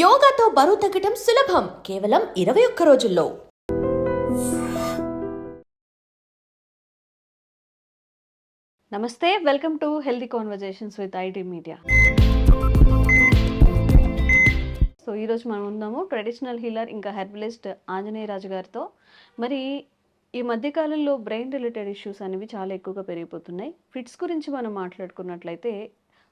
యోగాతో బరువు తగ్గటం సులభం. కేవలం ఇరవై ఒక్క రోజుల్లో. నమస్తే welcome to healthy conversations with IT media so ఈరోజు మనం ఉన్నాము ట్రెడిషనల్ హీలర్ ఇంకా హెర్బలిస్ట్ ఆంజనేయ రాజు గారితో. మరి ఈ మధ్యకాలంలో బ్రెయిన్ రిలేటెడ్ ఇష్యూస్ అనేవి చాలా ఎక్కువగా పెరిగిపోతున్నాయి. ఫిట్స్ గురించి మనం మాట్లాడుకున్నట్లయితే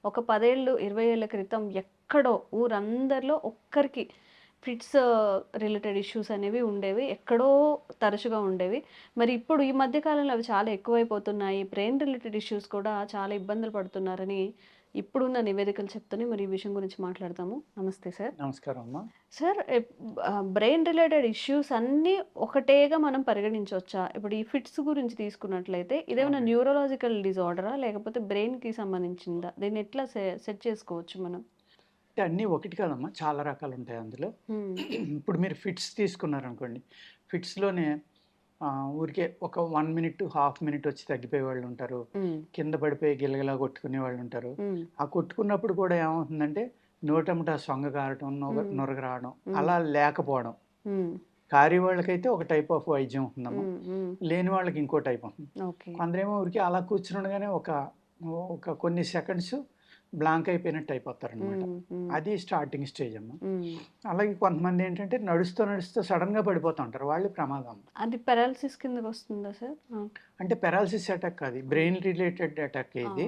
ఒక పదేళ్ళు ఇరవై ఏళ్ళ క్రితం ఎక్కడో ఊరందరిలో ఒక్కరికి ఫిట్స్ రిలేటెడ్ ఇష్యూస్ అనేవి ఉండేవి ఎక్కడో తరచుగా ఉండేవి. మరి ఇప్పుడు ఈ మధ్యకాలంలో అవి చాలా ఎక్కువైపోతున్నాయి. బ్రెయిన్ రిలేటెడ్ ఇష్యూస్ కూడా చాలా ఇబ్బందులు పడుతున్నారని ఇప్పుడున్న నివేదికలు చెప్తున్నాయి మరి ఈ విషయం గురించి మాట్లాడతాము నమస్తే సార్. నమస్కారం అమ్మా. సార్ బ్రెయిన్ రిలేటెడ్ ఇష్యూస్ అన్నీ ఒకటేగా మనం పరిగణించవచ్చా? ఇప్పుడు ఈ ఫిట్స్ గురించి తీసుకున్నట్లయితే ఇదేమైనా. న్యూరలాజికల్ డిజార్డరా? లేకపోతే బ్రెయిన్కి సంబంధించిందా? దీన్ని ఎట్లా సెట్ చేసుకోవచ్చు మనం? అంటే అన్నీ ఒకటి కాదమ్మా చాలా రకాలు ఉంటాయి అందులో. ఇప్పుడు మీరు ఫిట్స్ తీసుకున్నారనుకోండి ఫిట్స్లోనే ఊరికే ఒక వన్ మినిట్ హాఫ్ మినిట్ వచ్చి తగ్గిపోయే వాళ్ళు ఉంటారు. కింద పడిపోయి గిలగిలా కొట్టుకునే వాళ్ళు ఉంటారు. ఆ కొట్టుకున్నప్పుడు కూడా ఏమవుతుందంటే నోటముట సొంగ కారటం. నొరగ రావడం. అలా లేకపోవడం. కారి వాళ్ళకైతే ఒక టైప్ ఆఫ్ వైద్యం ఉంటుందమ్మా. లేని వాళ్ళకి ఇంకో టైప్ ఉంటుంది కొందరేమో ఊరికే అలా కూర్చుండగానే ఒక ఒక కొన్ని సెకండ్స్ బ్లాంక్ అయిపోయినట్టు అయిపోతారు అనమాట. అది స్టార్టింగ్ స్టేజ్ అమ్మా. అలాగే కొంతమంది ఏంటంటే నడుస్తూ నడుస్తూ సడన్గా పడిపోతూ ఉంటారు. వాళ్ళు ప్రమాదం. అది పెరాలసిస్ కిందకి వస్తుందా సార్? అంటే పెరాలసిస్ అటాక్ కాదు. బ్రెయిన్ రిలేటెడ్ అటాక్ ఇది.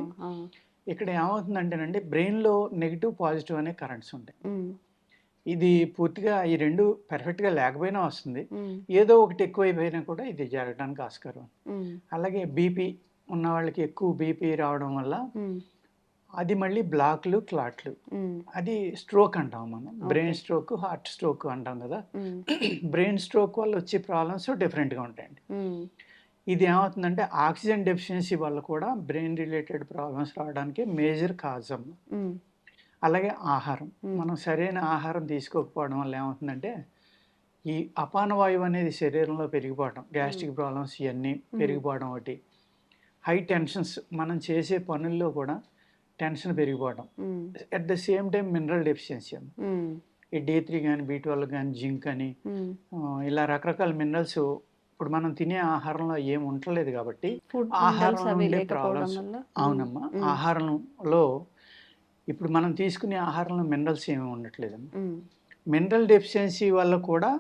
ఇక్కడ ఏమవుతుందంటేనండి బ్రెయిన్లో నెగిటివ్ పాజిటివ్ అనే కరెంట్స్ ఉంటాయి. ఇది పూర్తిగా ఈ రెండు పర్ఫెక్ట్గా లేకపోయినా వస్తుంది. ఏదో ఒకటి ఎక్కువైపోయినా కూడా ఇది జరగడానికి ఆస్కారం. అలాగే బీపీ ఉన్న వాళ్ళకి ఎక్కువ బీపీ రావడం వల్ల అది మళ్ళీ బ్లాక్లు క్లాట్లు. అది స్ట్రోక్ అంటాం మనం. బ్రెయిన్. స్ట్రోక్ హార్ట్ స్ట్రోక్ అంటాం కదా. బ్రెయిన్ స్ట్రోక్ వల్ల వచ్చే ప్రాబ్లమ్స్ డిఫరెంట్గా ఉంటాయండి. ఇది ఏమవుతుందంటే ఆక్సిజన్ డెఫిషియన్సీ వల్ల కూడా బ్రెయిన్ రిలేటెడ్ ప్రాబ్లమ్స్ రావడానికి మేజర్ కాజ్. అమ్మ అలాగే ఆహారం. మనం సరైన ఆహారం తీసుకోకపోవడం వల్ల ఏమవుతుందంటే ఈ అపాన వాయువు అనేది శరీరంలో పెరిగిపోవడం గ్యాస్ట్రిక్ ప్రాబ్లమ్స్ ఇవన్నీ పెరిగిపోవడం ఒకటి. హై టెన్షన్స్ మనం చేసే పనుల్లో కూడా టెన్షన్ పెరిగిపోవడం. At the same time mineral deficiency ఈ డి త్రీ కానీ బీ ట్వెల్వ్ కానీ జింక్ అని ఇలా రకరకాల మినరల్స్ ఇప్పుడు మనం తినే ఆహారంలో ఏం ఉండలేదు కాబట్టి ఫుడ్ ఆహారం మినరల్స్ అవి నుండి లేకపోవడం problems. వల్ల? అవునమ్మా. ఆహారంలో ఇప్పుడు మనం తీసుకునే ఆహారంలో మినరల్స్ ఏమి ఉండట్లేదు ఉమ్, మినరల్ డెఫిషియన్సీ వల్ల కూడా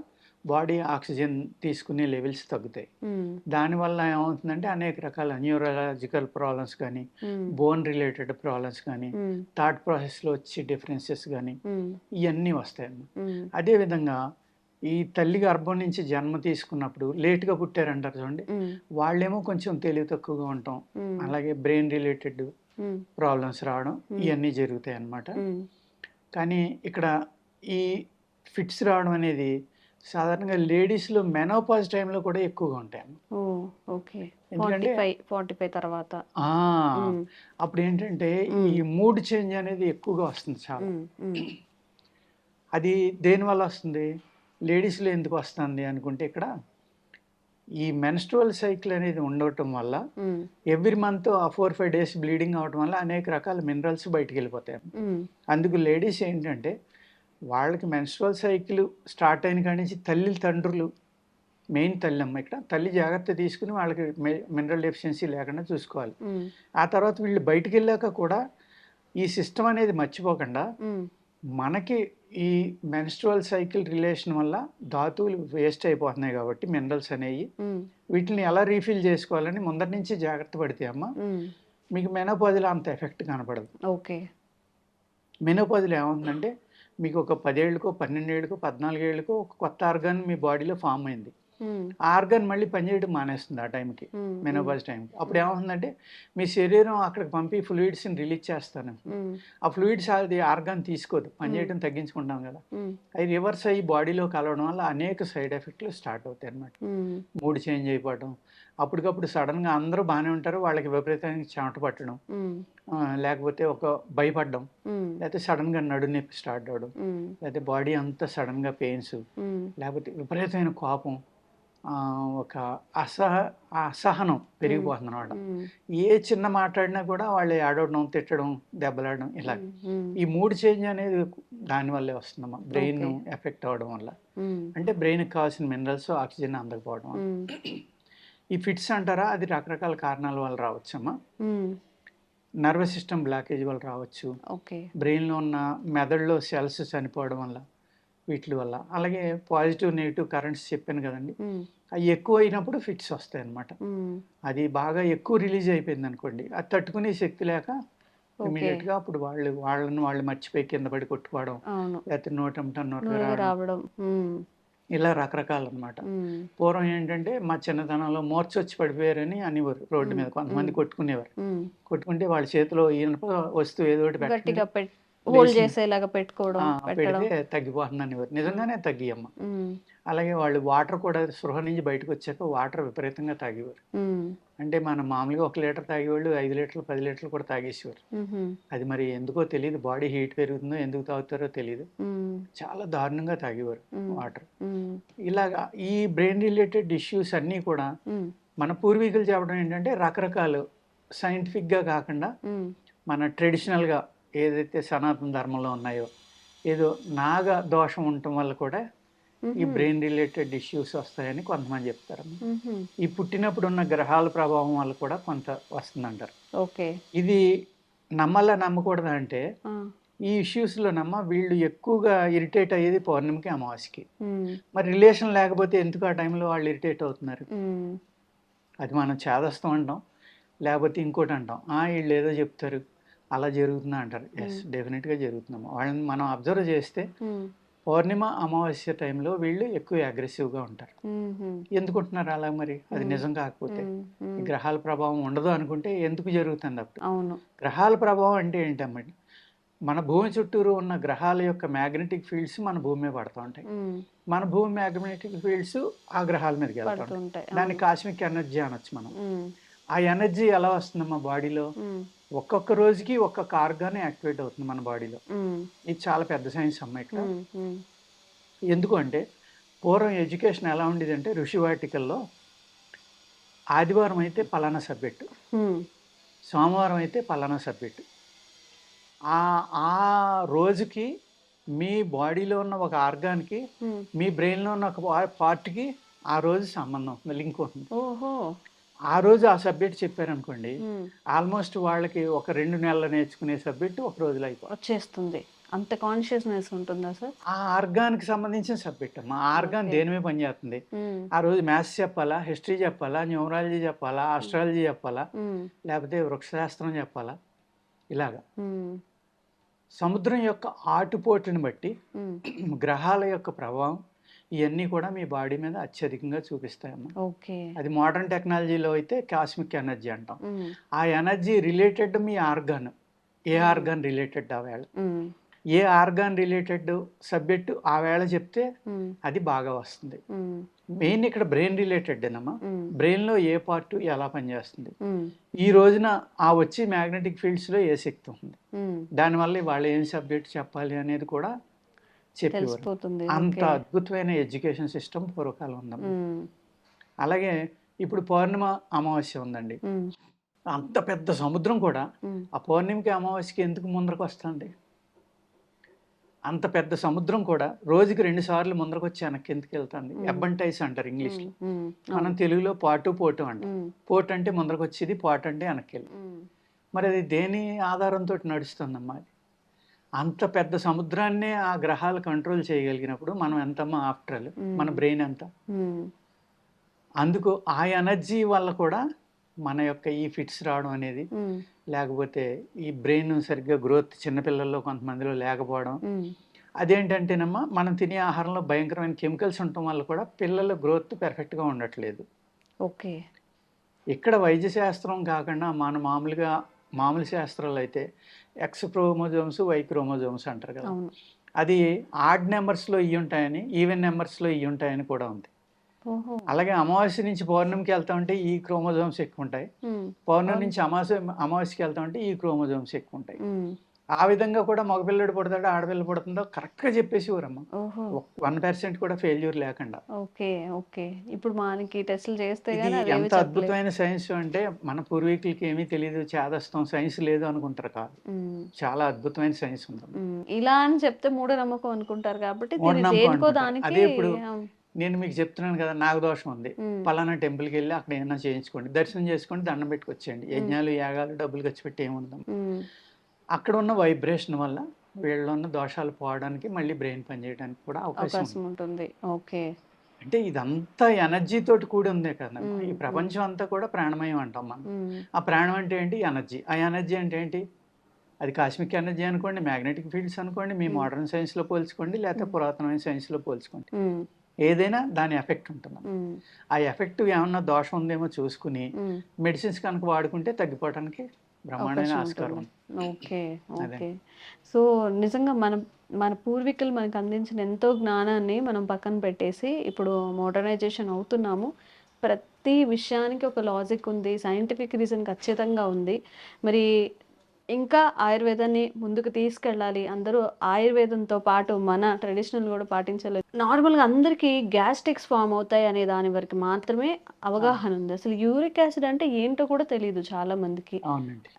బాడీ ఆక్సిజన్ తీసుకునే లెవెల్స్ తగ్గుతాయి. దానివల్ల ఏమవుతుందంటే అనేక రకాల న్యూరలాజికల్ ప్రాబ్లమ్స్ కానీ బోన్ రిలేటెడ్ ప్రాబ్లమ్స్ కానీ థాట్ ప్రాసెస్లో వచ్చే డిఫరెన్సెస్ కానీ ఇవన్నీ వస్తాయమ్మా ఉమ్, అదేవిధంగా ఈ తల్లి గర్భం నుంచి జన్మ తీసుకున్నప్పుడు లేట్గా పుట్టారంటారు చూడండి. వాళ్ళేమో కొంచెం తెలివి తక్కువగా ఉంటాం. అలాగే బ్రెయిన్ రిలేటెడ్ ప్రాబ్లమ్స్ రావడం. ఇవన్నీ జరుగుతాయి అన్నమాట కానీ ఇక్కడ ఈ ఫిట్స్ రావడం అనేది సాధారణంగా లేడీస్లో మెనోపాజ్ టైంలో కూడా ఎక్కువగా ఉంటాయి. ఓకే. ఫార్టీ ఫైవ్ తర్వాత. అప్పుడు ఏంటంటే. ఈ మూడ్ చేంజ్ అనేది ఎక్కువగా వస్తుంది చాలా. అది దేనివల్ల వస్తుంది? లేడీస్లో ఎందుకు వస్తుంది అనుకుంటే ఇక్కడ ఈ మెన్స్ట్రువల్ సైకిల్ అనేది ఉండటం వల్ల ఎవ్రీ మంత్ ఆ ఫోర్ ఫైవ్ డేస్ బ్లీడింగ్ అవడం వల్ల అనేక రకాల మినరల్స్ బయటికి వెళ్ళిపోతాయి. అందుకు లేడీస్ ఏంటంటే వాళ్ళకి మెన్స్ట్రువల్ సైకిల్ స్టార్ట్ అయిన కాడి నుంచి తల్లి తండ్రులు మెయిన్ తల్లి అమ్మ ఇక్కడ తల్లి జాగ్రత్త తీసుకుని వాళ్ళకి మినరల్ డెఫిషియన్సీ లేకుండా చూసుకోవాలి. ఆ తర్వాత వీళ్ళు బయటికి వెళ్ళాక కూడా ఈ సిస్టమ్ అనేది మర్చిపోకుండా మనకి ఈ మెన్స్ట్రువల్ సైకిల్ రిలేషన్ వల్ల ధాతువులు వేస్ట్ అయిపోతున్నాయి కాబట్టి మినరల్స్ అనేవి వీటిని ఎలా రీఫిల్ చేసుకోవాలని ముందరి నుంచి జాగ్రత్త పడితే అమ్మ మీకు మెనోపాజ్లో అంత ఎఫెక్ట్ కనపడదు. ఓకే. మెనోపాజ్లో ఏముందంటే మీకు ఒక పదేళ్ళకో పన్నెండేళ్ళకో పద్నాలుగేళ్ళకో ఒక కొత్త ఆర్గాన్ మీ బాడీలో ఫామ్ అయింది. ఆర్గాన్ మళ్ళీ పనిచేయడం మానేస్తుంది ఆ టైంకి ఉమ్, మెనోపాజ్ టైంకి. అప్పుడు ఏమవుతుందంటే మీ శరీరం అక్కడికి పంపి ఫ్లూయిడ్స్ని రిలీజ్ చేస్తాను. ఆ ఫ్లూయిడ్స్ అది ఆర్గాన్ తీసుకోదు పనిచేయడం తగ్గించుకుంటాం కదా. అవి రివర్స్ అయ్యి బాడీలో కలవడం వల్ల అనేక సైడ్ ఎఫెక్ట్లు స్టార్ట్ అవుతాయి అన్నమాట ఉమ్, మూడ్ చేంజ్ అయిపోవడం అప్పటికప్పుడు సడన్గా అందరూ బాగానే ఉంటారు వాళ్ళకి విపరీతంగా చెమట పట్టడం లేకపోతే ఒక భయపడడం లేకపోతే సడన్గా నడు నొప్పి స్టార్ట్ అవ్వడం ఉమ్, లేకపోతే బాడీ అంతా సడన్గా పెయిన్స్ ఉమ్, లేకపోతే విపరీతమైన కోపం ఒక అసహ అసహనం పెరిగిపోతుంది అనమాట ఏ చిన్న మాట్లాడినా కూడా వాళ్ళు ఏడవడం తిట్టడం దెబ్బలాడడం ఇలా ఈ మూడ్ చేంజ్ అనేది దానివల్లే వస్తుందమ్మా. బ్రెయిన్. ఎఫెక్ట్ అవ్వడం వల్ల. అంటే బ్రెయిన్కి కావాల్సిన మినరల్స్ ఆక్సిజన్ అందకపోవడం ఈ ఫిట్స్ అంటారా? అది రకరకాల కారణాల వల్ల రావచ్చమ్మా. నర్వస్ సిస్టమ్ బ్లాకేజ్ వల్ల రావచ్చు. ఓకే. బ్రెయిన్లో ఉన్న మెదడులో సెల్స్ చనిపోవడం వల్ల. వీటి వల్ల. అలాగే పాజిటివ్ నెగిటివ్ కరెంట్స్ చెప్పాను కదండి. అవి ఎక్కువ అయినప్పుడు ఫిట్స్ వస్తాయి అన్నమాట ఉమ్, అది బాగా ఎక్కువ రిలీజ్ అయిపోయింది అనుకోండి అది తట్టుకునే శక్తి లేక ఓకే. ఇమీడియట్గా అప్పుడు వాళ్ళు వాళ్ళని వాళ్ళు మర్చిపోయి కింద పడి కొట్టుకోవడం లేకపోతే నోట రావడం. ఇలా రకరకాలు అనమాట పూర్వం ఏంటంటే మా చిన్నతనంలో మోర్చ వచ్చి పడిపోయారని అనేవారు రోడ్డు మీద కొంతమంది కొట్టుకునేవారు. కొట్టుకుంటే వాళ్ళ చేతిలో ఈయనప వస్తువు ఏదో ఒకటి హోల్డ్ చేసేలాగా పెట్టుకోవడం పెడితే తగ్గిపోతుంది అనేవారు నిజంగానే తగ్గియమ్మ. అలాగే వాళ్ళు వాటర్ కూడా సృహ నుంచి బయటకు వచ్చాక వాటర్ విపరీతంగా తాగేవారు. అంటే మనం మామూలుగా ఒక లీటర్ తాగేవాళ్ళు ఐదు లీటర్లు పది లీటర్లు కూడా తాగేసేవారు. అది మరి ఎందుకో తెలియదు బాడీ హీట్ పెరుగుతుందో ఎందుకు తాగుతారో తెలియదు చాలా దారుణంగా తాగేవారు వాటర్. ఇలాగా ఈ బ్రెయిన్ రిలేటెడ్ ఇష్యూస్ అన్నీ కూడా మన పూర్వీకులు చెప్పడం ఏంటంటే రకరకాలు. సైంటిఫిక్గా కాకుండా ఉమ్, మన ట్రెడిషనల్గా ఏదైతే సనాతన ధర్మంలో ఉన్నాయో ఏదో నాగ దోషం ఉండటం వల్ల కూడా ఈ బ్రెయిన్ రిలేటెడ్ ఇష్యూస్ వస్తాయని కొంతమంది చెప్తారు. ఈ పుట్టినప్పుడు ఉన్న గ్రహాల ప్రభావం వల్ల కూడా కొంత వస్తుందంటారు. ఓకే. ఇది నమ్మల్లా నమ్మకూడదా అంటే ఈ ఇష్యూస్లో నమ్మ వీళ్ళు ఎక్కువగా ఇరిటేట్ అయ్యేది పౌర్ణమికి అమావాస్యకి. మరి రిలేషన్ లేకపోతే ఎందుకు ఆ టైంలో వాళ్ళు ఇరిటేట్ అవుతున్నారు? అది మనం చేదస్తాం అంటాం లేకపోతే ఇంకోటి అంటాం. "ఆ, వీళ్ళు ఏదో చెప్తారు. అలా జరుగుతుందా అంటారు. ఎస్ డెఫినెట్గా జరుగుతుందమ్మా. వాళ్ళని మనం అబ్జర్వ్ చేస్తే పౌర్ణిమ అమావాస్య టైంలో వీళ్ళు ఎక్కువ అగ్రెసివ్గా ఉంటారు. ఎందుకుంటున్నారు అలా మరి? అది నిజం కాకపోతే గ్రహాల ప్రభావం ఉండదు అనుకుంటే ఎందుకు జరుగుతుంది అప్పుడు? అవును. గ్రహాల ప్రభావం అంటే ఏంటమ్మా? మన భూమి చుట్టూరు ఉన్న గ్రహాల యొక్క మ్యాగ్నెటిక్ ఫీల్డ్స్ మన భూమి మీద పడుతూ ఉంటాయి. మన భూమి మ్యాగ్నెటిక్ ఫీల్డ్స్ ఆ గ్రహాల మీదకి వెళ్తూ ఉంటాయి. దాన్ని కాస్మిక్ ఎనర్జీ అనొచ్చు మనం. ఆ ఎనర్జీ ఎలా వస్తుందమ్మా బాడీలో? ఉమ్, ఒక్కొక్క రోజుకి ఒక్కొక్క ఆర్గాన్ యాక్టివేట్ అవుతుంది మన బాడీలో. ఇది చాలా పెద్ద సైన్స్ అమ్మ ఇక్కడ. ఎందుకు అంటే పూర్వం ఎడ్యుకేషన్ ఎలా ఉండేదంటే ఋషివాటికల్లో ఆదివారం అయితే పలానా సబ్జెక్టు సోమవారం అయితే పలానా సబ్జెక్టు. ఆ ఆ రోజుకి మీ బాడీలో ఉన్న ఒక ఆర్గాన్కి మీ బ్రెయిన్లో ఉన్న ఒక పార్ట్కి ఆ రోజు సంబంధం లింక్ ఉంటుంది ఓహో. ఆ రోజు ఆ సబ్జెక్ట్ చెప్పారనుకోండి ఆల్మోస్ట్ వాళ్ళకి ఒక రెండు నెలలు నేర్చుకునే సబ్జెక్ట్ ఒక రోజులో అయిపోతుంది వచ్చేస్తుంది. అంత కాన్షియస్నెస్ ఉంటుందా సార్? ఆ ఆర్గాన్కి సంబంధించిన సబ్జెక్ట్ అమ్మా ఆ ఆర్గాన్. దేని మీద పనిచేస్తుంది ఆ రోజు మ్యాథ్స్ చెప్పాలా హిస్టరీ చెప్పాలా న్యూమరాలజీ చెప్పాలా ఆస్ట్రాలజీ చెప్పాలా లేకపోతే వృక్షశాస్త్రం చెప్పాలా? ఇలాగా. సముద్రం యొక్క ఆటుపోటుని బట్టి గ్రహాల యొక్క ప్రభావం ఇవన్నీ కూడా మీ బాడీ మీద అత్యధికంగా చూపిస్తాయమ్మా. ఓకే. అది మోడర్న్ టెక్నాలజీలో అయితే కాస్మిక్ ఎనర్జీ అంటాం. ఆ ఎనర్జీ రిలేటెడ్ మీ ఆర్గాన్ ఏ ఆర్గాన్ రిలేటెడ్ ఆ వేళ? ఉమ్, ఏ ఆర్గాన్ రిలేటెడ్ సబ్జెక్టు ఆ వేళ చెప్తే అది బాగా వస్తుంది. మెయిన్ ఇక్కడ బ్రెయిన్ రిలేటెడ్ అమ్మా ఉమ్, బ్రెయిన్లో ఏ పార్ట్ ఎలా పనిచేస్తుంది? ఈ రోజున ఆ వచ్చి మ్యాగ్నెటిక్ ఫీల్డ్స్లో ఏ శక్తి ఉంది? దానివల్ల వాళ్ళు ఏం సబ్జెక్ట్ చెప్పాలి అనేది కూడా చెప్పేవారు. అంత. అద్భుతమైన ఎడ్యుకేషన్ సిస్టమ్ పూర్వకాలం ఉందమ్మా అలాగే ఇప్పుడు పౌర్ణిమ అమావాస్య ఉందండి. అంత పెద్ద సముద్రం కూడా ఆ పౌర్ణమికి అమావాస్యకి ఎందుకు ముందరకు వస్తుంది అంత పెద్ద సముద్రం కూడా రోజుకి రెండు సార్లు ముందరకు వచ్చి వెనక్కి ఎందుకు వెళ్తుంది. ఎబ్బంటైస్ అంటారు ఇంగ్లీష్లో. ఉమ్, ఉమ్, మనం తెలుగులో పాటు పోటు అంటాం. పోటు అంటే ముందరకు వచ్చేది పాటు అంటే వెనక్కి వెళ్ళి మరి అది దేని ఆధారంతో నడుస్తుందమ్మా అది? అంత పెద్ద సముద్రాన్నే ఆ గ్రహాలు కంట్రోల్ చేయగలిగినప్పుడు మనం ఎంతమ్మా ఆఫ్టర్ ఆల్ మ్మ్. మన బ్రెయిన్ ఎంత? అందుకు ఆ ఎనర్జీ వల్ల కూడా మన యొక్క ఈ ఫిట్స్ రావడం అనేది లేకపోతే ఈ బ్రెయిన్ సరిగ్గా గ్రోత్ చిన్నపిల్లల్లో కొంతమందిలో లేకపోవడం. అదేంటంటేనమ్మా మనం తినే ఆహారంలో భయంకరమైన కెమికల్స్ ఉండటం వల్ల కూడా పిల్లల గ్రోత్ పెర్ఫెక్ట్గా ఉండట్లేదు. ఓకే. ఇక్కడ వైద్య శాస్త్రం కాకుండా మన మామూలుగా మామూలు శాస్త్రాలు అయితే ఎక్స్ క్రోమోజోమ్స్ వై క్రోమోజోమ్స్ అంటారు కదా. అది ఆడ్ నెంబర్స్లో ఇవి ఉంటాయని ఈవెన్ నెంబర్స్లో ఇవి ఉంటాయని కూడా ఉంది. అలాగే అమావాస్య నుంచి పౌర్ణమికి వెళ్తా ఉంటే ఈ క్రోమోజోమ్స్ ఎక్కువ ఉంటాయి. పౌర్ణమి. నుంచి అమావాస్య అమావాస్యకి వెళ్తా ఉంటే ఈ క్రోమోజోమ్స్ ఎక్కువ ఉంటాయి. ఆ విధంగా కూడా మగపిల్లడు పుడతాడో ఆడపిల్ల పుడుతుందో కరెక్ట్గా చెప్పేసి ఊరమ్మ వన్ పర్సెంట్ కూడా ఫెయిల్యూర్ లేకుండా. Okay okay. ఇప్పుడు మనకి టెస్టులు చేస్తే ఎంత అద్భుతమైన సైన్స్ అంటే మన పూర్వీకులకి ఏమీ తెలియదు చేదస్తాం సైన్స్ లేదు అనుకుంటారు కాదు. చాలా అద్భుతమైన సైన్స్ ఉంది. ఇలా అని చెప్తే మూఢనమ్మకం అనుకుంటారు కాబట్టి అదే ఇప్పుడు నేను మీకు చెప్తున్నాను కదా నాగదోషం ఉంది. ఉమ్, పలానా టెంపుల్కి వెళ్ళి అక్కడ ఏమైనా చేయించుకోండి. దర్శనం చేసుకోండి దండం పెట్టుకొచ్చేయండి. యజ్ఞాలు యాగాలు డబ్బులు ఖర్చు పెట్టి ఏముందాం అక్కడ ఉన్న వైబ్రేషన్ వల్ల వీళ్ళలో ఉన్న దోషాలు పోవడానికి మళ్ళీ బ్రెయిన్ పనిచేయడానికి కూడా అవకాశం ఉంటుంది. ఓకే. అంటే ఇదంతా ఎనర్జీ తోటి కూడి ఉంది కదా. ఈ ప్రపంచం అంతా కూడా ప్రాణమయం అంటాం మనం. ఆ ప్రాణం అంటే ఏంటి? ఎనర్జీ. ఆ ఎనర్జీ అంటే ఏంటి? అది కాస్మిక్ ఎనర్జీ అనుకోండి మ్యాగ్నెటిక్ ఫీల్డ్స్ అనుకోండి మీ. మోడర్న్ సైన్స్లో పోల్చుకోండి లేకపోతే. పురాతనమైన సైన్స్లో పోల్చుకోండి. ఉమ్, ఏదైనా దాని ఎఫెక్ట్ ఉంటుంది ఆ ఎఫెక్ట్ ఏమన్నా దోషం ఉందేమో చూసుకుని. మెడిసిన్స్ కనుక వాడుకుంటే తగ్గిపోవడానికి బ్రహ్మాండమైన ఆస్కారం. ఓకే. ఓకే. సో నిజంగా మన మన పూర్వీకులు మనకు అందించిన ఎంతో జ్ఞానాన్ని మనం పక్కన పెట్టేసి ఇప్పుడు మోడర్నైజేషన్ అవుతున్నాము. ప్రతి విషయానికి ఒక లాజిక్ ఉంది సైంటిఫిక్ రీజన్ ఖచ్చితంగా ఉంది. మరి ఇంకా ఆయుర్వేదాన్ని ముందుకు తీసుకెళ్ళాలి. అందరూ ఆయుర్వేదంతో పాటు మన ట్రెడిషనల్ కూడా పాటించాలి. నార్మల్గా అందరికీ గ్యాస్ట్రిక్స్ ఫామ్ అవుతాయి అనే దాని వరకు మాత్రమే అవగాహన ఉంది. అసలు యూరిక్ యాసిడ్ అంటే ఏంటో కూడా తెలియదు చాలా మందికి.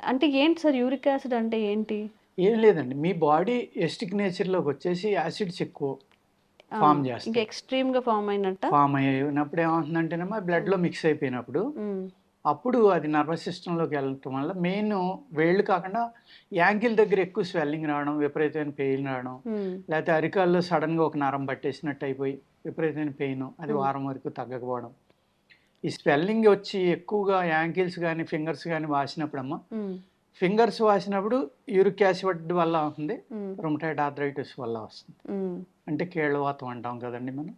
అంటే ఏంటి సార్ యూరిక్ యాసిడ్ అంటే ఏంటి? ఏం లేదండి. మీ బాడీ ఎస్టిక్ నేచర్లోకి వచ్చేసి యాసిడ్స్ ఎక్కువ ఫామ్ చేస్తాయి. ఎక్స్ట్రీమ్గా ఫామ్ అయినట్ట? ఫామ్ అయినప్పుడు ఏమవుతుందంటేనేమో బ్లడ్లో మిక్స్ అయిపోయినప్పుడు అప్పుడు అది నర్వస్ సిస్టంలోకి వెళ్ళటం వల్ల మెయిన్ వేళ్ళు కాకుండా యాంకిల్ దగ్గర ఎక్కువ స్వెల్లింగ్ రావడం విపరీతమైన పెయిన్ రావడం లేకపోతే అరికాల్లో సడన్గా ఒక నరం పట్టేసినట్టు అయిపోయి విపరీతమైన పెయిన్ అది. వారం వరకు తగ్గకపోవడం. ఈ స్వెల్లింగ్ వచ్చి ఎక్కువగా యాంకిల్స్ కానీ ఫింగర్స్ కానీ వాసినప్పుడమ్మా ఫింగర్స్ వాసినప్పుడు యూరిక్ యాసిడ్ వల్ల అవుతుంది ఉమ్, రొమటైడ్ ఆర్థరైటిస్ వల్ల వస్తుంది. అంటే కీళ్ళవాతం అంటాం కదండి మనం.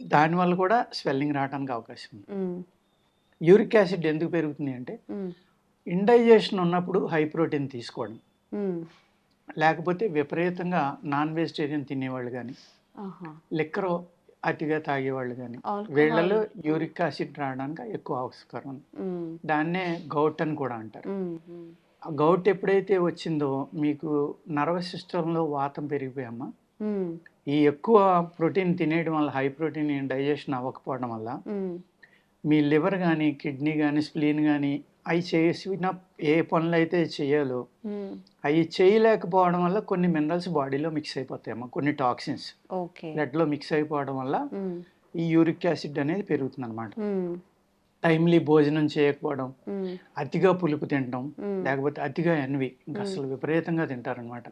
దానివల్ల కూడా స్వెల్లింగ్ రావడానికి అవకాశం ఉంది. యూరిక్ యాసిడ్ ఎందుకు పెరుగుతుంది అంటే ఇండైజేషన్ ఉన్నప్పుడు హై ప్రోటీన్ తీసుకోవడం. లేకపోతే విపరీతంగా నాన్ వెజిటేరియన్ తినేవాళ్ళు కానీ. లిక్కర్ అతిగా తాగేవాళ్ళు కానీ. వీళ్ళలో యూరిక్ యాసిడ్ రావడానికి ఎక్కువ ఆస్కారం దాన్నే గౌట్ అని కూడా అంటారు. ఆ గౌట్ ఎప్పుడైతే వచ్చిందో మీకు నర్వస్ సిస్టంలో వాతం పెరిగిపోయామా ఈ ఎక్కువ ప్రోటీన్ తినేయడం వల్ల హై ప్రోటీన్ డైజెషన్ అవ్వకపోవడం వల్ల మీ లివర్ కానీ కిడ్నీ కానీ స్ప్లీన్ కానీ అవి చేసిన ఏ పనులు అయితే చేయాలో అవి చేయలేకపోవడం వల్ల కొన్ని మినరల్స్ బాడీలో మిక్స్ అయిపోతాయమ్మా కొన్ని టాక్సిన్స్. బ్లడ్లో మిక్స్ అయిపోవడం వల్ల ఈ యూరిక్ యాసిడ్ అనేది పెరుగుతుంది అనమాట టైమ్లీ భోజనం చేయకపోవడం అతిగా పులుపు తినడం లేకపోతే అతిగా ఎన్వి ఇంకా. అసలు విపరీతంగా తింటారనమాట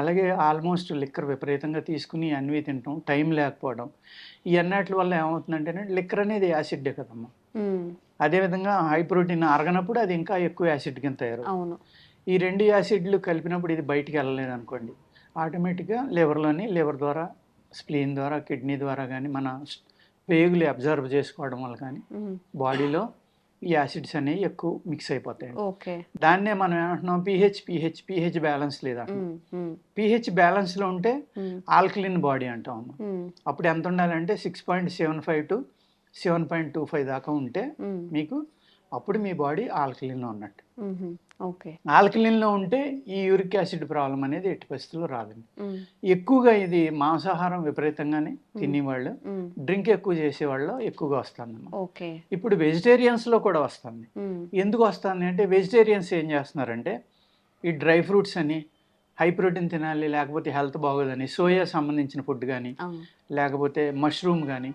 అలాగే ఆల్మోస్ట్ లిక్కర్ విపరీతంగా తీసుకుని అన్వి తినటం టైం లేకపోవడం. ఈ అన్నిటి వల్ల ఏమవుతుందంటే లిక్కర్ అనేది యాసిడ్డే కదమ్మా. అదేవిధంగా హై ప్రోటీన్ అరగనప్పుడు అది ఇంకా ఎక్కువ యాసిడ్ కింద తయారు అవును. ఈ రెండు యాసిడ్లు కలిపినప్పుడు ఇది బయటికి వెళ్ళలేదు అనుకోండి ఆటోమేటిక్గా లివర్లోని లివర్ ద్వారా స్ప్లీన్ ద్వారా కిడ్నీ ద్వారా కానీ మన పేగులు అబ్జర్వ్ చేసుకోవడం వల్ల కానీ బాడీలో ఈ యాసిడ్స్ అనేవి ఎక్కువ మిక్స్ అయిపోతాయి ఓకే. దాన్నే మనం ఏమంటున్నాం? పిహెచ్ పిహెచ్ పిహెచ్ బ్యాలెన్స్ లేదా పిహెచ్ బ్యాలెన్స్లో ఉంటే ఉమ్, ఆల్కలిన్ బాడీ అంటాం అప్పుడు ఎంత ఉండాలంటే six point seven five to seven point two five దాకా ఉంటే మీకు అప్పుడు మీ బాడీ ఆల్కలిన్లో ఉన్నట్టు. ఓకే. ఆల్కలిన్లో ఉంటే ఈ యూరిక్ యాసిడ్ ప్రాబ్లం అనేది ఎట్టి పరిస్థితుల్లో రాదండి. ఎక్కువగా ఇది మాంసాహారం విపరీతంగానే తినేవాళ్ళు డ్రింక్ ఎక్కువ చేసేవాళ్ళు ఎక్కువగా ఓకే. ఇప్పుడు వెజిటేరియన్స్లో కూడా వస్తుంది. ఎందుకు వస్తుంది అంటే వెజిటేరియన్స్ ఏం చేస్తున్నారంటే ఈ డ్రై ఫ్రూట్స్ అని హై ప్రోటీన్ తినాలి లేకపోతే హెల్త్ బాగోదని సోయా సంబంధించిన ఫుడ్ కానీ లేకపోతే మష్రూమ్ కానీ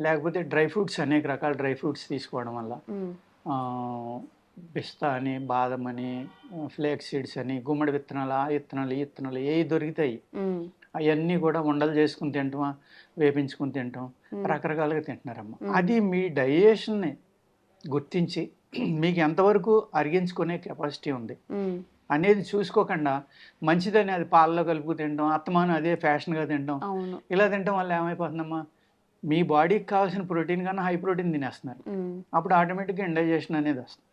లేకపోతే డ్రై ఫ్రూట్స్ అనేక రకాల డ్రై ఫ్రూట్స్ తీసుకోవడం వల్ల పిస్తా అని బాదం అని ఫ్లేక్ సీడ్స్ అని గుమ్మడి విత్తనాలు ఆ విత్తనాలు ఈ విత్తనాలు ఏ దొరుకుతాయి? అవన్నీ కూడా ఉండలు చేసుకుని తింటామా? వేపించుకుని తింటాం. రకరకాలుగా తింటున్నారమ్మ. మ్మ్. అది మీ డైజెషన్ని గుర్తించి మీకు ఎంతవరకు అరిగించుకునే కెపాసిటీ ఉంది అనేది చూసుకోకుండా మంచిదని అది పాలలో కలుపుకు తినడం అత్తమాను అదే ఫ్యాషన్గా తినడం అవును. ఇలా తినడం వల్ల ఏమైపోతుందమ్మా? మీ బాడీకి కావాల్సిన ప్రోటీన్ కన్నా హై ప్రోటీన్ తినేస్తున్నారు. అప్పుడు ఆటోమేటిక్గా ఇండైజెషన్ అనేది వస్తుంది.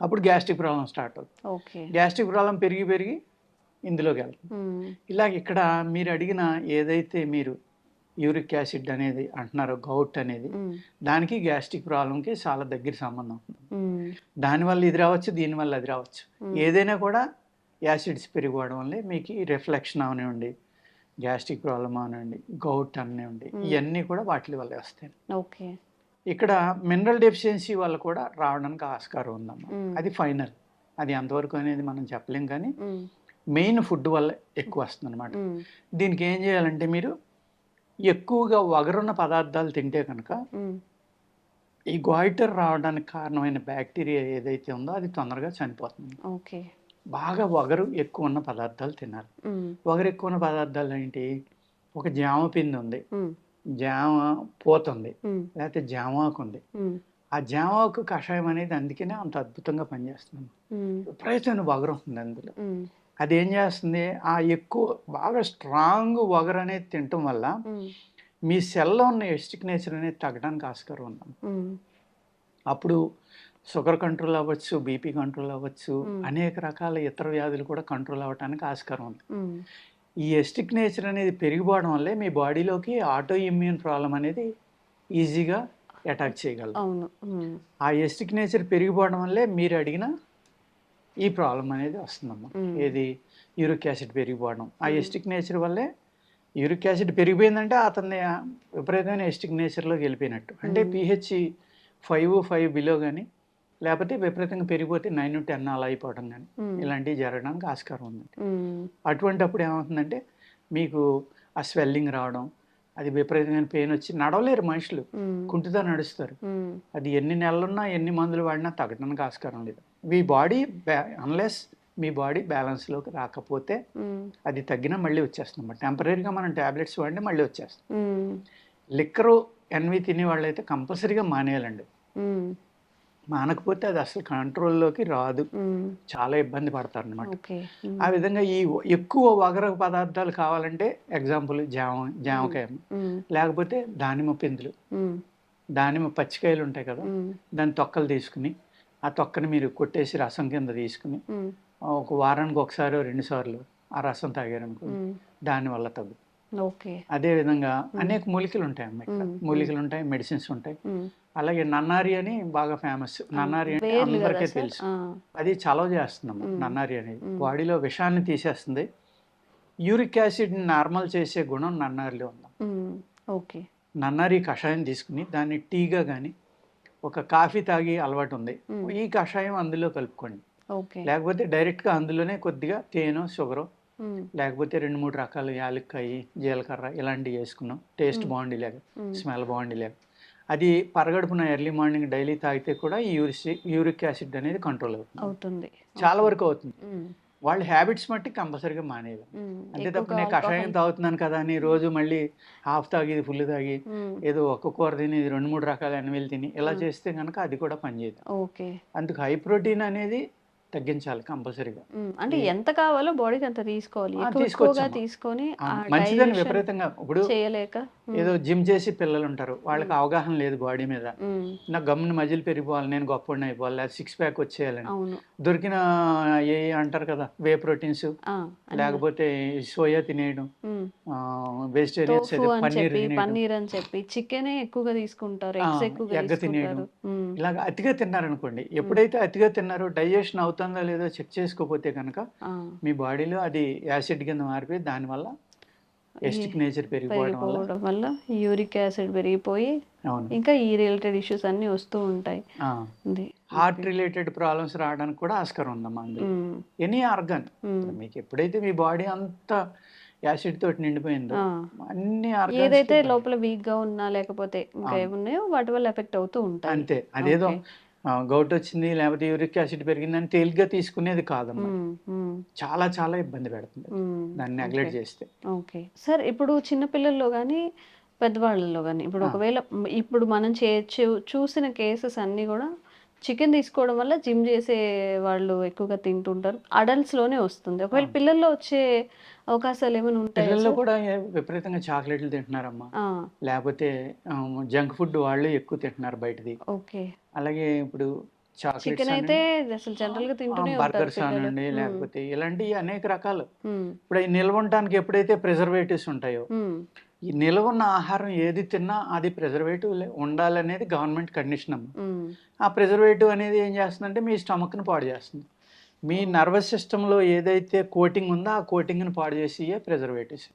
అప్పుడు గ్యాస్ట్రిక్ ప్రాబ్లం స్టార్ట్ అవుతుంది. గ్యాస్ట్రిక్ ప్రాబ్లం పెరిగి పెరిగి ఇందులోకి వెళ్తుంది. ఉమ్, ఇలా ఇక్కడ మీరు అడిగిన ఏదైతే మీరు యూరిక్ యాసిడ్ అనేది అంటున్నారో గౌట్ అనేది దానికి గ్యాస్ట్రిక్ ప్రాబ్లంకి చాలా దగ్గర సంబంధం ఉమ్, దానివల్ల ఇది రావచ్చు దీనివల్ల అది రావచ్చు. ఏదైనా కూడా యాసిడ్స్ పెరిగిపోవడం వల్లే మీకు రిఫ్లెక్షన్ అవనివ్వండి గ్యాస్ట్రిక్ ప్రాబ్లమ్ అవనివ్వండి గౌట్ అవనివ్వండి Hmm. ఇవన్నీ కూడా వాటి వల్లే వస్తాయి ఓకే. ఇక్కడ మినరల్ డెఫిషియన్సీ వల్ల కూడా రావడానికి ఆస్కారం ఉందమ్మా. అది ఫైనల్. అది ఎంతవరకు అనేది మనం చెప్పలేం కానీ మెయిన్ ఫుడ్ వల్ల ఎక్కువ వస్తుంది అనమాట దీనికి ఏం చేయాలంటే మీరు ఎక్కువగా వగరున్న పదార్థాలు తింటే కనుక ఈ గాయిటర్ రావడానికి కారణమైన బ్యాక్టీరియా ఏదైతే ఉందో అది తొందరగా చనిపోతుంది. ఓకే. బాగా వగరు ఎక్కువ ఉన్న పదార్థాలు తినాలి. వగరు ఎక్కువ ఉన్న పదార్థాలు ఏంటి? ఒక జామ పిండి ఉంది. జామ పోతుంది. ఉమ్, లేకపోతే జామాకు ఉంది. ఆ జామాకు కషాయం అనేది అందుకనే అంత అద్భుతంగా పనిచేస్తుంది. విపరీతమైన వగరు ఉంటుంది అందులో. అది ఏం చేస్తుంది? ఆ ఎక్కువ బాగా స్ట్రాంగ్ వగరు అనేది తినటం వల్ల మీ సెల్లో ఉన్న ఎస్టిక్ నేచర్ అనేది తగ్గడానికి ఆస్కారం ఉంది. ఉమ్, అప్పుడు షుగర్ కంట్రోల్ అవ్వచ్చు బీపీ కంట్రోల్ అవ్వచ్చు. అనేక రకాల ఇతర వ్యాధులు కూడా కంట్రోల్ అవ్వడానికి ఆస్కారం ఉంది. ఈ ఎస్టిక్ నేచర్ అనేది పెరిగిపోవడం వల్లే మీ బాడీలోకి ఆటో ఇమ్యూన్ ప్రాబ్లం అనేది ఈజీగా అటాక్ చేయగలదు. అవును. ఆ ఎస్టిక్ నేచర్ పెరిగిపోవడం వల్లే మీరు అడిగిన ఈ ప్రాబ్లం అనేది వస్తుందమ్మా. మ్మ్. ఏది? యూరిక్ యాసిడ్ పెరిగిపోవడం. ఆ. ఎస్టిక్ నేచర్ వల్లే యూరిక్ యాసిడ్ పెరిగిపోయిందంటే అతన్ని విపరీతమైన ఎస్టిక్ నేచర్లోకి వెళ్ళిపోయినట్టు. అంటే. పిహెచ్ ఫైవ్ ఫైవ్ బిలో కానీ లేకపోతే విపరీతంగా పెరిగిపోతే నైన్ టెన్ అలా అయిపోవడం కానీ ఇలాంటివి జరగడానికి ఆస్కారం ఉంది. ఉమ్, అటువంటప్పుడు ఏమవుతుందంటే మీకు ఆ స్వెల్లింగ్ రావడం అది విపరీతమైన పెయిన్ వచ్చి నడవలేరు మనుషులు. కుంటుతా నడుస్తారు. అది ఎన్ని నెలలున్నా ఎన్ని మందులు వాడినా తగ్గడానికి ఆస్కారం లేదు. మీ బాడీ అన్లెస్ మీ బాడీ బ్యాలెన్స్లోకి రాకపోతే అది తగ్గినా మళ్ళీ వచ్చేస్తుంది. టెంపరీగా మనం ట్యాబ్లెట్స్ వాడినా మళ్ళీ వచ్చేస్తుంది. ఉమ్, లిక్కరు ఎన్వి తినే వాళ్ళైతే కంపల్సరీగా మానేయాలండి. మానకపోతే అది అసలు కంట్రోల్లోకి రాదు. చాలా ఇబ్బంది పడతారు అనమాట ఆ విధంగా ఈ ఎక్కువ వగర పదార్థాలు కావాలంటే ఎగ్జాంపుల్ జామ జామకాయ లేకపోతే దానిమ్మ పిందులు. దానిమ్మ పచ్చికాయలు ఉంటాయి కదా దాని తొక్కలు తీసుకుని ఆ తొక్కని మీరు కొట్టేసి రసం కింద తీసుకుని ఒక వారానికి ఒకసారి రెండు సార్లు ఆ రసం తాగారనుకో దానివల్ల తగ్గు అదే విధంగా అనేక మూలికలు ఉంటాయి అమ్మ ఇక్కడ. మ్మ్. మూలికలు ఉంటాయి మెడిసిన్స్ ఉంటాయి. అలాగే నన్నారి అని బాగా ఫేమస్. నన్నారి అంటే అందరికీ? తెలుసు. అది చలవ మ్మ్. నన్నారి అనేది. బాడీలో విషాన్ని తీసేస్తుంది. యూరిక్ యాసిడ్ నార్మల్ చేసే గుణం నన్నారిలో ఉంది ఓకే. నన్నారి కషాయం తీసుకుని దాన్ని టీగా కానీ ఒక కాఫీ తాగి అలవాటు ఉంది. ఈ కషాయం అందులో కలుపుకోండి. లేకపోతే డైరెక్ట్గా అందులోనే కొద్దిగా తేనె షుగరు లేకపోతే రెండు మూడు రకాల యాలక్కాయ జీలకర్ర ఇలాంటివి వేసుకున్నాం. టేస్ట్. బాగుండి లేక స్మెల్ బాగుండి లేక అది పరగడుపున ఎర్లీ మార్నింగ్ డైలీ తాగితే కూడా ఈ యూరిక్ యూరిక్ యాసిడ్ అనేది కంట్రోల్ అవుతుంది. అవుతుంది. చాలా. వరకు అవుతుంది. వాళ్ళ హ్యాబిట్స్ మట్టి కంపల్సరీగా మానేయాలి. ఉమ్, అంతే తప్ప నేను కషాయం తాగుతున్నాను కదా అని రోజు మళ్ళీ హాఫ్ తాగి ఫుల్ తాగి ఏదో ఒక్క కూర తిని రెండు మూడు రకాల ఎనవేలు తిని ఇలా. చేస్తే కనుక అది కూడా పనిచేయదు. అందుకు హై ప్రోటీన్ అనేది తగ్గించాలి కంపల్సరీగా. అంటే ఎంత కావాలో బాడీకి అంత తీసుకోవాలి. ఎక్కువగా తీసుకొని మంచిదని విపరీతంగా. ఇప్పుడు చేయలేక ఏదో జిమ్ చేసి పిల్లలు ఉంటారు. వాళ్ళకి. అవగాహన లేదు బాడీ మీద. నా గమ్మున మజిల్ పెరిగిపోవాలి నేను గొప్పడిని అయిపోవాలి లేదా సిక్స్ ప్యాక్ వచ్చేయాలని. దొరికిన ఏ అంటారు కదా వే ప్రోటీన్స్ లేకపోతే సోయా తినేయడం. వెజిటేరియన్స్ పన్నీర్ పన్నీర్ అని చెప్పి చికెన్ ఎక్కువగా తీసుకుంటారు ఎగ్ తినేయడం. ఇలాగ అతిగా తిన్నారనుకోండి ఎప్పుడైతే అతిగా తిన్నారో డైజెషన్ అవుతుందో లేదో చెక్ చేసుకోకపోతే కనుక మీ బాడీలో అది యాసిడ్ కింద మారిపోయి దానివల్ల ఎస్టిక్ నేచర్ పెరిగిపోవడం వల్ల యూరిక్ యాసిడ్ పెరిగిపోయి ఇంకా ఈ రిలేటెడ్ ఇష్యూస్ అన్ని వస్తూ ఉంటాయి. హార్ట్ రిలేటెడ్ ప్రాబ్లమ్స్ రావడానికి కూడా ఆస్కారం ఉందమ్మా ఎనీ ఆర్గన్ మీకు ఎప్పుడైతే మీ బాడీ అంతా యాసిడ్ తోటి నిండిపోయిందో. అన్ని ఏదైతే లోపల వీక్గా ఉన్నా లేకపోతే ఇంకా. ఏమున్నాయో వాటి వల్ల ఎఫెక్ట్ అవుతూ ఉంటాయి. అంతే. అదేదో. గౌట్ వచ్చింది లేకపోతే యూరిక్ యాసిడ్ పెరిగిందని తేలిగ్గా తీసుకునేది కాదమ్మా. ఉమ్, చాలా చాలా ఇబ్బంది పెడుతుంది. దాన్ని. నెగ్లెక్ట్ చేస్తే. ఓకే. సార్ ఇప్పుడు చిన్నపిల్లల్లో కానీ పెద్దవాళ్ళలో కానీ ఇప్పుడు. ఒకవేళ ఇప్పుడు మనం చే చూ- చూసిన కేసెస్ అన్నీ కూడా చికెన్ తీసుకోవడం వల్ల జిమ్ చేసే వాళ్ళు ఎక్కువగా తింటుంటారు. అడల్ట్స్లోనే వస్తుంది. ఒకవేళ. పిల్లల్లో వచ్చే అవకాశాలు ఏమైనా ఉంటాయా పిల్లల్లో? కూడా విపరీతంగా చాక్లెట్లు తింటున్నారమ్మా. లేకపోతే జంక్ ఫుడ్ వాళ్ళు ఎక్కువ తింటున్నారు బయటది. ఓకే. అలాగే ఇప్పుడు చికెన్ అయితే అసలు జనరల్గా తింటూనే ఉంటారు బర్గర్స్. అనండి లేకపోతే ఇలాంటివి అనేక రకాలు. ఇప్పుడు ఈ నిల్వ ఉండటానికి ఎప్పుడైతే ప్రిజర్వేటివ్స్ ఉంటాయో ఈ నిల్వ ఉన్న ఆహారం ఏది తిన్నా అది ప్రిజర్వేటివ్ ఉండాలనేది గవర్నమెంట్ కండిషన్ అమ్మ. ఆ ప్రిజర్వేటివ్ అనేది ఏం చేస్తుందంటే మీ స్టమక్ని పాడు చేస్తుంది. మీ నర్వస్ సిస్టంలో ఏదైతే కోటింగ్ ఉందో ఆ కోటింగ్ని పాడు చేసి ప్రిజర్వేటివ్స్.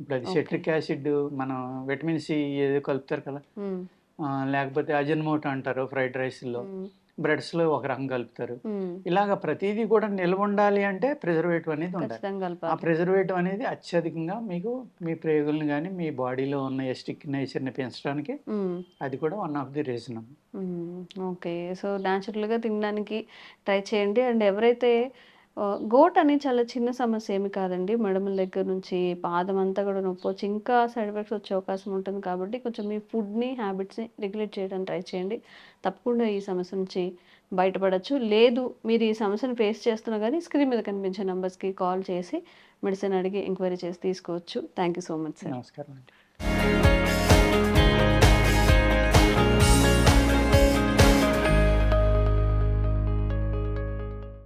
ఇప్పుడు అది. సెట్రిక్ యాసిడ్ మనం విటమిన్ సి ఏదో కలుపుతారు కదా. లేకపోతే అజన్మోటో అంటారు ఫ్రైడ్ రైస్లో. బ్రెడ్స్లో ఒక రంగు కలుపుతారు. ఇలాగ ప్రతిదీ కూడా నిల్వ ఉండాలి అంటే ప్రిజర్వేటివ్ అనేది ఉండాలి ఆ ప్రిజర్వేటివ్ అనేది అత్యధికంగా మీకు మీ ప్రేగుల్ని కానీ మీ బాడీలో ఉన్న ఎస్టిక్ నేచర్ని పెంచడానికి. అది కూడా one of the reason. Okay so న్యాచురల్గా తినడానికి ట్రై చేయండి అండ్ ఎవరైతే గోట్ అనేది చాలా చిన్న సమస్య ఏమి కాదండి. మెడమల దగ్గర నుంచి పాదం అంతా కూడా నొప్పి వచ్చి ఇంకా సైడ్ ఎఫెక్ట్స్ వచ్చే అవకాశం ఉంటుంది కాబట్టి కొంచెం మీ ఫుడ్ని హ్యాబిట్స్ని రెగ్యులేట్ చేయడానికి ట్రై చేయండి. తప్పకుండా ఈ సమస్య నుంచి బయటపడచ్చు. లేదు మీరు ఈ సమస్యను ఫేస్ చేస్తున్నా కానీ స్క్రీన్ మీద కనిపించే నెంబర్స్కి కాల్ చేసి మెడిసిన్ అడిగి ఎంక్వైరీ చేసి తీసుకోవచ్చు. Thank you so much sir నమస్కారం అండి